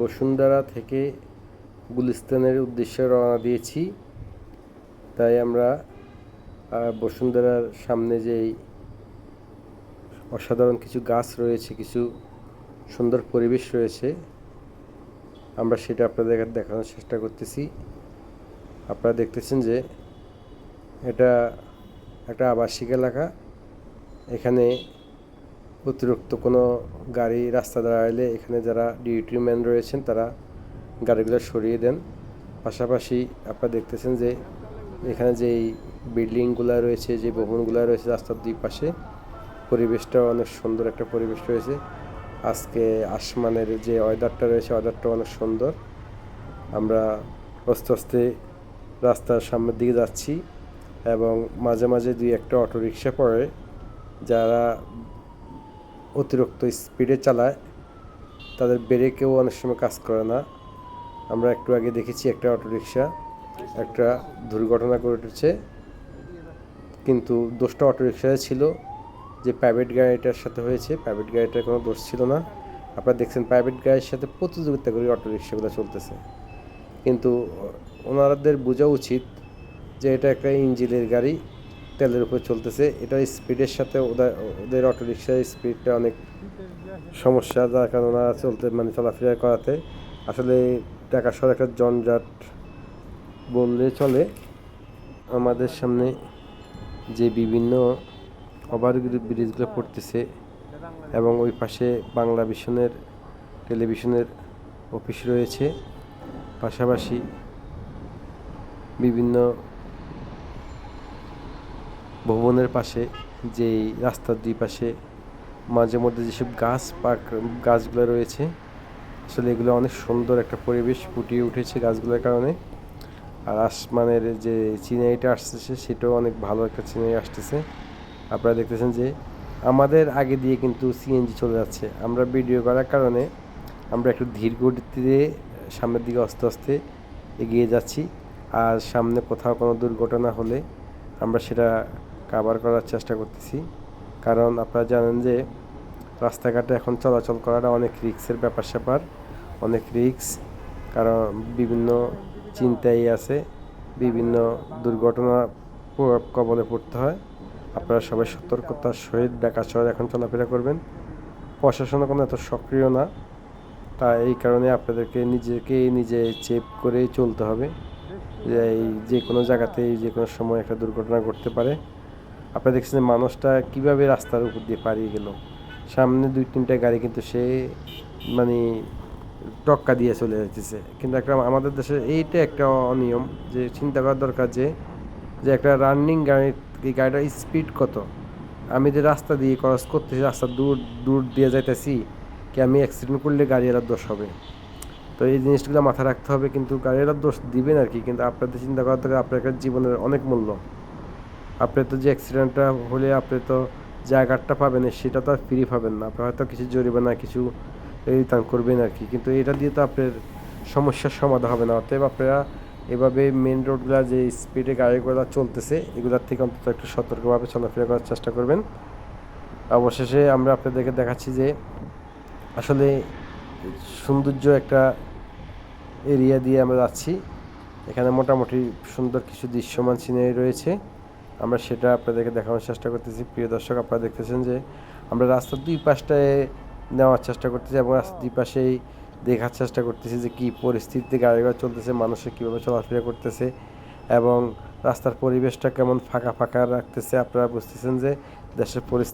বসুন্ধরা থেকে গুলিস্তানের উদ্দেশ্যে রওনা দিয়েছি। তাই আমরা বসুন্ধরার সামনে যেই অসাধারণ কিছু গাছ রয়েছে, কিছু সুন্দর পরিবেশ রয়েছে, আমরা সেটা আপনাদের দেখানোর চেষ্টা করতেছি। আপনারা দেখতেছেন যে এটা একটা আবাসিক এলাকা। এখানে অতিরিক্ত কোনো গাড়ি রাস্তা দাঁড়ালে এখানে যারা ডিউটি ম্যান রয়েছেন, তারা গাড়িগুলো সরিয়ে দেন। পাশাপাশি আপনারা দেখতেছেন যে এখানে যেই বিল্ডিংগুলো রয়েছে, যে ভবনগুলো রয়েছে রাস্তার দুই পাশে পরিবেশটাও অনেক সুন্দর একটা পরিবেশ রয়েছে। আজকে আসমানের যে ওয়েদারটা রয়েছে ওয়েদারটা অনেক সুন্দর। আমরা আস্তে আস্তে রাস্তার সামনের দিকে যাচ্ছি এবং মাঝে মাঝে দুই একটা অটো রিক্সা পড়ে। যারা অতিরিক্ত স্পিডে চালায়, তাদের ব্রেকেও অনেক সময় কাজ করে না। আমরা একটু আগে দেখেছি একটা অটোরিকশা, একটা দুর্ঘটনা করে উঠেছে। কিন্তু দোষটা অটোরিকশায় ছিল যে প্রাইভেট গাড়িটার সাথে হয়েছে প্রাইভেট গাড়িটার কোনো দোষ ছিল না। আপনারা দেখছেন প্রাইভেট গাড়ির সাথে প্রতিযোগিতা করে অটোরিকশাগুলো চলতেছে। কিন্তু ওনাদের বোঝা উচিত যে এটা একটা ইঞ্জিনের গাড়ি তেলের উপর চলতেছে। এটা স্পিডের সাথে ওদের অটোরিকশার স্পিডটা অনেক সমস্যা, যার কারণে ওনারা চলতে মানে চলাফেরা করাতে। আসলে টাকা সর একটা বললে চলে। আমাদের সামনে যে বিভিন্ন ওভার ব্রিজগুলো পড়তেছে এবং ওই পাশে বাংলা ভিশনের টেলিভিশনের অফিস রয়েছে। পাশাপাশি বিভিন্ন ভবনের পাশে, যেই রাস্তার দুই পাশে মাঝে মধ্যে যেসব গাছ পাক, গাছগুলো রয়েছে, আসলে এগুলো অনেক সুন্দর একটা পরিবেশ ফুটিয়ে উঠেছে গাছগুলোর কারণে। আর আসমানের যে চিনাইটা আসতেছে, সেটাও অনেক ভালো একটা চিনাই আসতেছে। আপনারা দেখতেছেন যে আমাদের আগে দিয়ে কিন্তু সিএনজি চলে যাচ্ছে। আমরা ভিডিও করার কারণে আমরা একটু ধীর গতিতে সামনের দিকে আস্তে আস্তে এগিয়ে যাচ্ছি। আর সামনে কোথাও কোনো দুর্ঘটনা হলে আমরা সেটা কাভার করার চেষ্টা করতেছি। কারণ আপনারা জানেন যে, রাস্তাঘাটে এখন চলাচল করাটা অনেক রিক্সের ব্যাপার স্যাপার, অনেক রিক্স কারণ বিভিন্ন চিন্তাই আছে, বিভিন্ন দুর্ঘটনা কবলে পড়তে হয়। আপনারা সবাই সতর্কতার সহিত ঢাকা শহরে এখন চলাফেরা করবেন। প্রশাসনও কোনো এত সক্রিয় না তা এই কারণে আপনাদেরকে নিজেকে নিজে চেপ করে চলতে হবে। যে এই যে কোনো জায়গাতেই যে কোনো সময় একটা দুর্ঘটনা ঘটতে পারে। আপনারা দেখছেন মানুষটা কীভাবে রাস্তার উপর দিয়ে পালিয়ে গেল। সামনে দুই, তিনটা গাড়ি কিন্তু সে মানে টক্কা দিয়ে চলে যাচ্ছে কিন্তু একটা আমাদের দেশে এইটা একটা অনিয়ম যে, চিন্তা করার দরকার যে যে একটা রানিং গাড়ি গাড়িটার স্পিড কত? আমি যে রাস্তা দিয়ে ক্রস করতেছি, রাস্তা দূর দূর দিয়ে যাইতেছি, কি আমি অ্যাক্সিডেন্ট করলে গাড়িওয়ালার দোষ হবে? তো এই জিনিসগুলো মাথায় রাখতে হবে, কিন্তু গাড়িওয়ালার দোষ দিবেন আর কি, কিন্তু আপনাদের চিন্তা করার দরকার আপনার জীবনের অনেক মূল্য। আপনি তো যে অ্যাক্সিডেন্টটা হলে আপনি তো জায়গাটা পাবেন সেটা তো আর ফ্রি পাবেন না। আপনি হয়তো কিছু জরিমানা, কিছু রিটার্ন করবেন আর কি। কিন্তু এটা দিয়ে তো আপনার সমস্যার সমাধান হবে না। অতএব আপনারা এভাবে মেন রোডগুলো যে স্পিডে গাড়িগুলো চলতেছে, এগুলোর থেকে অন্তত একটু সতর্কভাবে চলাফেরা করার চেষ্টা করবেন। অবশেষে আমরা আপনাদেরকে দেখাচ্ছি যে আসলে সৌন্দর্য একটা এরিয়া দিয়ে আমরা যাচ্ছি। এখানে মোটামুটি সুন্দর কিছু দৃশ্যমান সিনারি রয়েছে। আমরা সেটা আপনাদেরকে দেখানোর চেষ্টা করতেছি। প্রিয় দর্শক, আপনারা দেখতেছেন যে আমরা রাস্তার দুই পাশটায় নেওয়ার চেষ্টা করতেছি এবং রাস্তার দুই পাশেই দেখার চেষ্টা করতেছি যে কী পরিস্থিতিতে গাড়ি ঘোড়া চলতেছে, মানুষের কীভাবে চলাফেরা করতেছে এবং রাস্তার পরিবেশটা কেমন ফাঁকা ফাঁকা রাখতেছে, আপনারা বুঝতেছেন যে দেশের পরিস্থিতি